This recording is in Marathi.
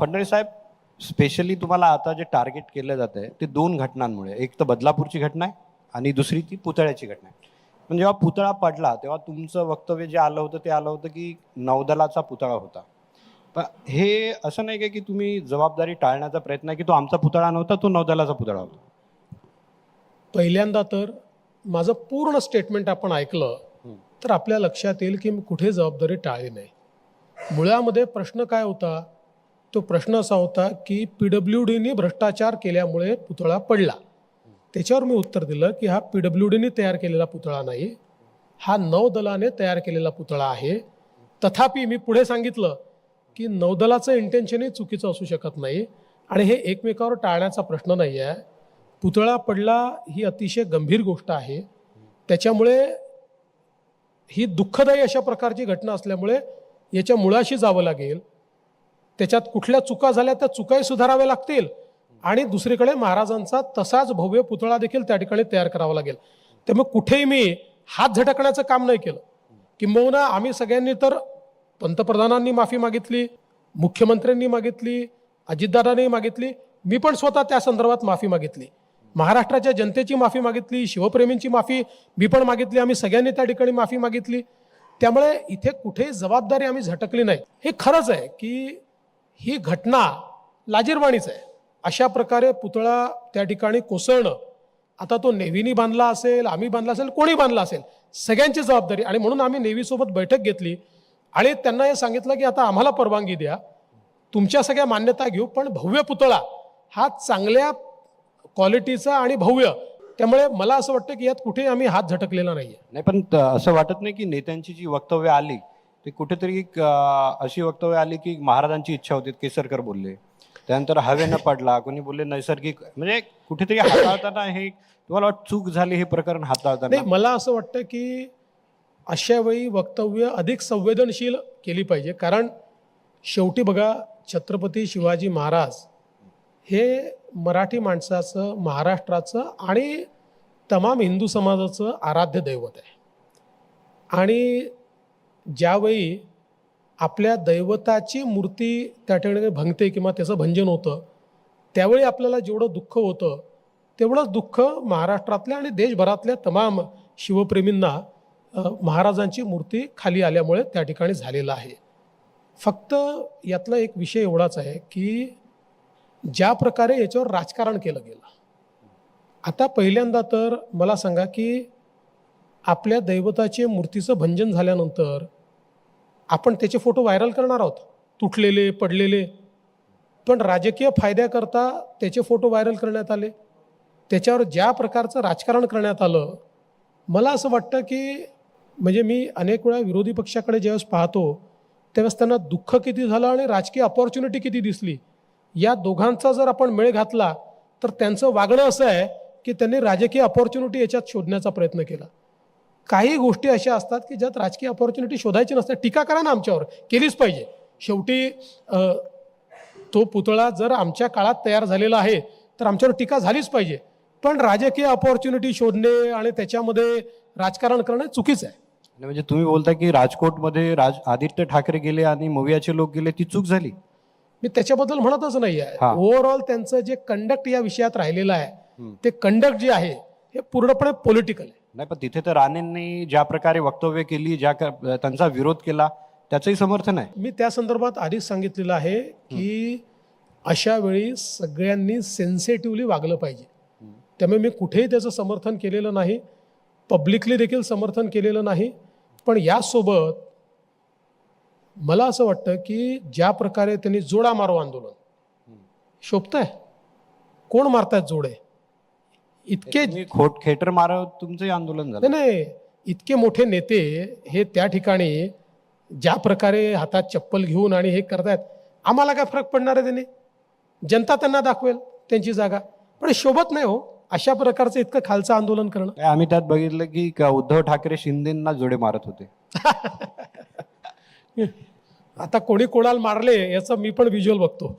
फडणवीस साहेब स्पेशली तुम्हाला आता जे टार्गेट केलं जात आहे ते दोन घटनांमुळे. एक तर बदलापूरची घटना आहे आणि दुसरी ती पुतळ्याची घटना आहे. पण जेव्हा पुतळा पडला तेव्हा तुमचं वक्तव्य जे आलं होतं ते आलं होतं की नौदलाचा पुतळा होता. पण हे असं नाही का की तुम्ही जबाबदारी टाळण्याचा प्रयत्न आहे की तो आमचा पुतळा नव्हता तो नौदलाचा पुतळा होता. पहिल्यांदा तर माझं पूर्ण स्टेटमेंट आपण ऐकलं. तर आपल्या लक्षात येईल की मी कुठे जबाबदारी टाळली नाही. मुळामध्ये प्रश्न काय होता तो प्रश्न असा होता की पी डब्ल्यू डीने भ्रष्टाचार केल्यामुळे पुतळा पडला. त्याच्यावर मी उत्तर दिलं की हा पी डब्ल्यू डीने तयार केलेला पुतळा नाही. हा नौदलाने तयार केलेला पुतळा आहे. तथापि मी पुढे सांगितलं की नौदलाचं इंटेन्शनही चुकीचं असू शकत नाही आणि हे एकमेकावर टाळण्याचा प्रश्न नाही आहे. पुतळा पडला ही अतिशय गंभीर गोष्ट आहे. त्याच्यामुळे ही दुःखदायी अशा प्रकारची घटना असल्यामुळे याच्या मुळाशी जावं लागेल. त्याच्यात कुठल्या चुका झाल्या त्या चुकाही सुधाराव्या लागतील. आणि दुसरीकडे महाराजांचा तसाच भव्य पुतळा देखील त्या ठिकाणी तयार करावा लागेल. त्यामुळे कुठेही मी हात झटकण्याचं काम नाही केलं. किंबहुना आम्ही सगळ्यांनी तर पंतप्रधानांनी माफी मागितली मुख्यमंत्र्यांनी मागितली अजितदादांनी मागितली मी पण स्वतः त्या संदर्भात माफी मागितली. महाराष्ट्राच्या जनतेची माफी मागितली शिवप्रेमींची माफी मी पण मागितली आम्ही सगळ्यांनी त्या ठिकाणी माफी मागितली. त्यामुळे इथे कुठेही जबाबदारी आम्ही झटकली नाही. हे खरंच आहे की ही घटना लाजीरवाणीच आहे. अशा प्रकारे पुतळा त्या ठिकाणी कोसळणं आता तो नेव्हीनी बांधला असेल आम्ही बांधला असेल कोणी बांधला असेल सगळ्यांची जबाबदारी आणि म्हणून आम्ही नेव्हीसोबत बैठक घेतली आणि त्यांना हे सांगितलं की आता आम्हाला परवानगी द्या तुमच्या सगळ्या मान्यता घेऊ पण भव्य पुतळा हा चांगल्या क्वालिटीचा आणि भव्य. त्यामुळे मला असं वाटतं की यात कुठेही आम्ही हात झटकलेला नाही आहे नाही पण असं वाटत नाही की नेत्यांची जी वक्तव्य आली ते कुठेतरी एक, अशी वक्तव्य आली की महाराजांची इच्छा होती केसरकर बोलले. त्यानंतर हवेनं पडला कोणी बोलले नैसर्गिक म्हणजे कुठेतरी हाताळताना हे तुम्हाला वाटतं चूक झाली हे प्रकरण हाताळताना? नाही मला असं वाटतं की अशा वेळी वक्तव्य अधिक संवेदनशील केली पाहिजे. कारण शेवटी बघा छत्रपती शिवाजी महाराज हे मराठी माणसाचं महाराष्ट्राचं आणि तमाम हिंदू समाजाचं आराध्य दैवत आहे. आणि ज्यावेळी आपल्या दैवताची मूर्ती त्या ठिकाणी भंगते किंवा त्याचं भंजन होतं त्यावेळी आपल्याला जेवढं दुःख होतं तेवढंच दुःख महाराष्ट्रातल्या आणि देशभरातल्या तमाम शिवप्रेमींना महाराजांची मूर्ती खाली आल्यामुळे त्या ठिकाणी झालेलं आहे. फक्त यातला एक विषय एवढाच आहे की ज्या प्रकारे याच्यावर राजकारण केलं गेलं. आता पहिल्यांदा तर मला सांगा की आपल्या दैवताचे मूर्तीचं भंजन झाल्यानंतर आपण त्याचे फोटो व्हायरल करणार आहोत. तुटलेले पडलेले. पण राजकीय फायद्याकरता त्याचे फोटो व्हायरल करण्यात आले. त्याच्यावर ज्या प्रकारचं राजकारण करण्यात आलं मला असं वाटतं की म्हणजे मी अनेक वेळा विरोधी पक्षाकडे ज्यावेळेस पाहतो त्यावेळेस त्यांना दुःख किती झालं आणि राजकीय अपॉर्च्युनिटी किती दिसली. या दोघांचा जर आपण मेळ घातला तर त्यांचं वागणं असं आहे की त्यांनी राजकीय अपॉर्च्युनिटी याच्यात शोधण्याचा प्रयत्न केला. काही गोष्टी अशा असतात की ज्यात राजकीय अपॉर्च्युनिटी शोधायची नसते. टीका करा ना आमच्यावर. केलीच पाहिजे. शेवटी तो पुतळा जर आमच्या काळात तयार झालेला आहे तर आमच्यावर टीका झालीच पाहिजे. पण राजकीय अपॉर्च्युनिटी शोधणे आणि त्याच्यामध्ये राजकारण करणं चुकीचं आहे. म्हणजे तुम्ही बोलता की राजकोटमध्ये राज आदित्य ठाकरे गेले आणि मवियाचे लोक गेले ती चूक झाली. मी त्याच्याबद्दल म्हणतच नाही आहे. ओव्हरऑल त्यांचं जे कंडक्ट या विषयात राहिलेलं आहे. ते कंडक्ट जे आहे हे पूर्णपणे पॉलिटिकल आहे. नाही पण तिथे तर राणेंनी ज्या प्रकारे वक्तव्य केली ज्या क- त्यांचा विरोध केला त्याचंही समर्थन आहे. मी त्या संदर्भात आधीच सांगितलेलं आहे की अशा वेळी सगळ्यांनी सेन्सिटिव्हली वागलं पाहिजे. त्यामुळे मी कुठेही त्याचं समर्थन केलेलं नाही पब्लिकली देखील समर्थन केलेलं नाही पण यासोबत मला असं वाटतं की ज्या प्रकारे त्यांनी जोडा मारो आंदोलन शोभतंय? कोण मारतायत जोडे? इतके तुम्ही खोट खेटर मार तुमचंही आंदोलन झालं. नाही नाही इतके मोठे नेते हे त्या ठिकाणी ज्या प्रकारे हातात चप्पल घेऊन आणि हे करतायत आम्हाला काय फरक पडणार आहे त्याने? जनता त्यांना दाखवेल त्यांची जागा. पण शोभत नाही हो अशा प्रकारचं इतकं खालचं आंदोलन करणं. आम्ही त्यात बघितलं की क- उद्धव ठाकरे शिंदेना जोडे मारत होते. आता कोणी कोणाला मारले याचं मी पण व्हिज्युअल बघतो.